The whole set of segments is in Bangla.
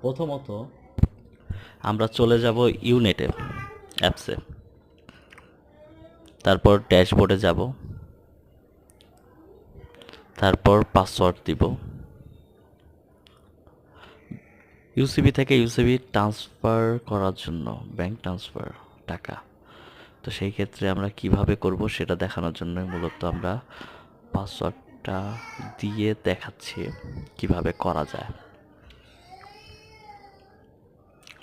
প্রথমত, আমরা চলে যাব ইউনেটে, অ্যাপসে। তারপর ড্যাশবোর্ডে যাব। তারপর পাসওয়ার্ড দিব। ইউসিবি থেকে ইউসিবি ট্রান্সফার করার জন্য ব্যাংক ট্রান্সফার টাকা। তো সেই ক্ষেত্রে আমরা কীভাবে করব সেটা দেখানোর জন্য মূলত আমরা পাসওয়ার্ডটা দিয়ে দেখাচ্ছি কীভাবে করা যায়।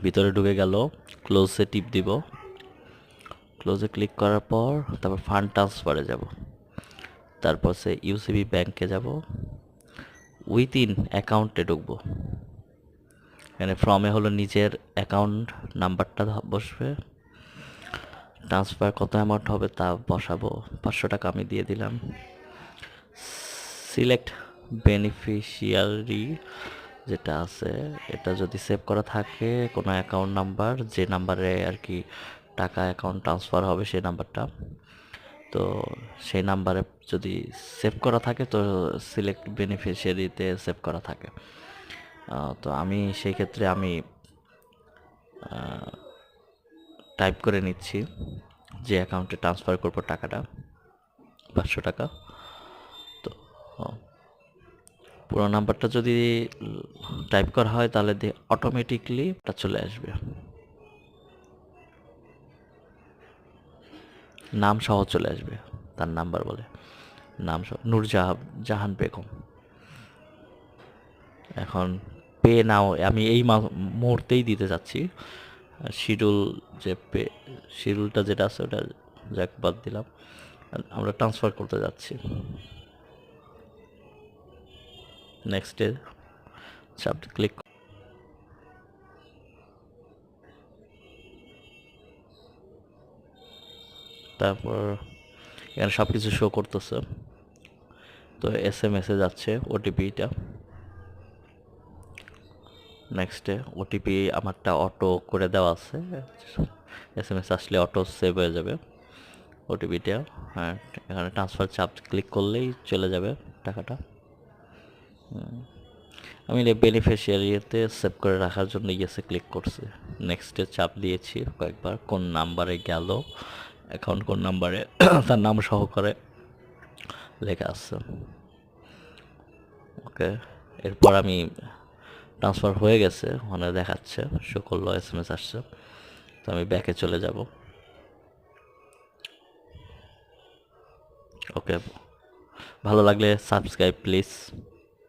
ভিতরে ঢুকে গেল ক্লোজে টিপ দিব। ক্লোজে ক্লিক করার পর তারপর ফান্ড ট্রান্সফারে যাব। তারপর সে ইউসিবি ব্যাংকে যাব। উইথিন অ্যাকাউন্টে ঢুকবো। এখানে ফর্মে হলো নিজের অ্যাকাউন্ট নাম্বারটা বসবে। ট্রান্সফার কত অ্যামাউন্ট হবে তা বসাবো। পাঁচশো টাকা আমি দিয়ে দিলাম। সিলেক্ট বেনিফিশিয়ারি যেটা আছে, এটা যদি সেভ করা থাকে কোনো অ্যাকাউন্ট নাম্বার যে নাম্বারে আর কি টাকা অ্যাকাউন্ট ট্রান্সফার হবে সেই নাম্বারটা তো সেই নাম্বারে যদি সেভ করা থাকে, তো সিলেক্ট বেনিফিশিয়ারিতে সেভ করা থাকে। তো আমি সেই ক্ষেত্রে আমি টাইপ করে নিচ্ছি যে অ্যাকাউন্টে ট্রান্সফার করব টাকাটা, পাঁচশো টাকা। তো পুরো নাম্বারটা যদি টাইপ করা হয়, তাহলে অটোমেটিকলি চলে আসবে। নাম সহ চলে আসবে, তার নাম্বার বলে। নাম সহ নূরজাহান জাহান বেগম। এখন পে নাও, আমি এই মুহূর্তেই দিতে যাচ্ছি শিডিউল যে পে, শিডিউলটা যেটা আছে, ওটা যাক বাদ দিলাম। আমরা ট্রান্সফার করতে যাচ্ছি। নেক্সটে চাপ ক্লিক তারপর এখানে সব কিছু শো করতেছে। তো এস এম এসে যাচ্ছে ওটিপিটা নেক্সটে ওটিপি আমারটা অটো করে দেওয়া আছে। এস এম এস আসলে অটো সেভ হয়ে যাবে ওটিপিটা হ্যাঁ এখানে ট্রান্সফার চাপ ক্লিক করলেই চলে যাবে টাকাটা। আমি বেনিফিশিয়ারিতে সেভ করে রাখার জন্য ইয়েসে ক্লিক করছি। নেক্সটে চাপ দিয়েছি কয়েকবার, কোন নাম্বারে গেল অ্যাকাউন্ট কোন নাম্বারে তার নাম সহকারে লেখা আছে। ওকে, এরপর আমি ট্রান্সফার হয়ে গেছে ওখানে দেখাচ্ছে শো করল এস এম এস আসছে, তো আমি ব্যাকে চলে যাব। ওকে, ভালো লাগলে সাবস্ক্রাইব প্লিজ